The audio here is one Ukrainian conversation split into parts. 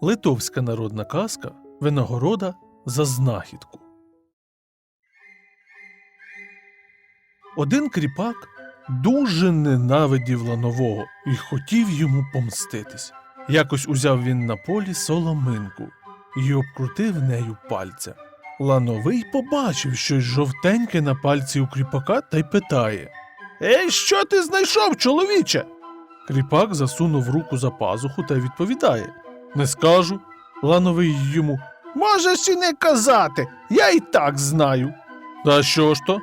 Литовська народна казка Винагорода за знахідку. Один кріпак дуже ненавидів ланового і хотів йому помститись. Якось узяв він на полі соломинку і обкрутив нею пальця. Лановий побачив щось жовтеньке на пальці у кріпака та й питає Ей, що ти знайшов, чоловіче? Кріпак засунув руку за пазуху та відповідає Не скажу. Лановий йому Можеш і не казати, я і так знаю. Та що ж то?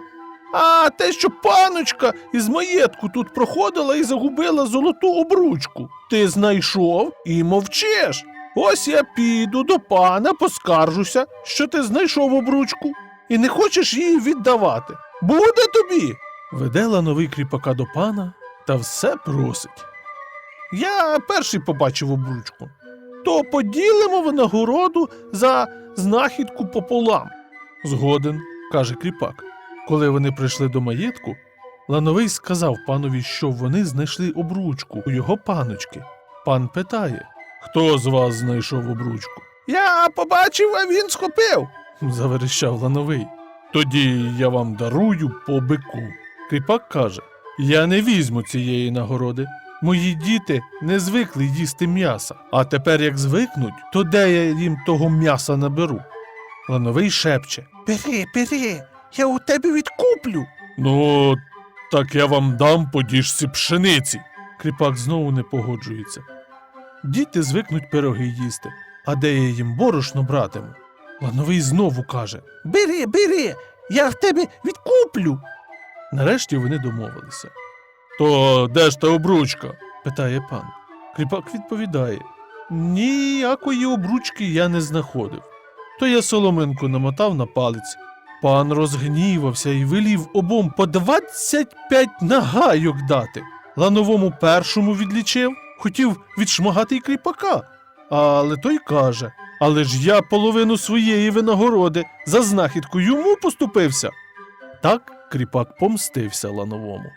А те, що паночка із маєтку тут проходила і загубила золоту обручку. Ти знайшов і мовчиш. Ось я піду до пана, поскаржуся, що ти знайшов обручку, і не хочеш її віддавати. Буде тобі. Веде лановий кріпака до пана та все просить. Я перший побачив обручку. То поділимо винагороду за знахідку пополам. Згоден, каже кріпак. Коли вони прийшли до маєтку, Лановий сказав панові, що вони знайшли обручку у його паночки. Пан питає Хто з вас знайшов обручку? Я побачив, а він схопив, заверещав Лановий. Тоді я вам дарую по бику. Кріпак каже: Я не візьму цієї нагороди. Мої діти не звикли їсти м'яса, а тепер як звикнуть, то де я їм того м'яса наберу? Лановий шепче. Бери, бери, я у тебе відкуплю. Ну, так я вам дам по діжці пшениці. Кріпак знову не погоджується. Діти звикнуть пироги їсти, а де я їм борошно братиму? Лановий знову каже: Бери, бери, я в тебе відкуплю. Нарешті вони домовилися. То де ж та обручка? питає пан. Кріпак відповідає: Ніякої обручки я не знаходив. То я соломинку намотав на палець. Пан розгнівався і велів обом по 25 нагайок дати. Лановому першому відлічив, хотів відшмагати й кріпака. Але той каже: Але ж я половину своєї винагороди за знахідку йому поступився. Так кріпак помстився лановому.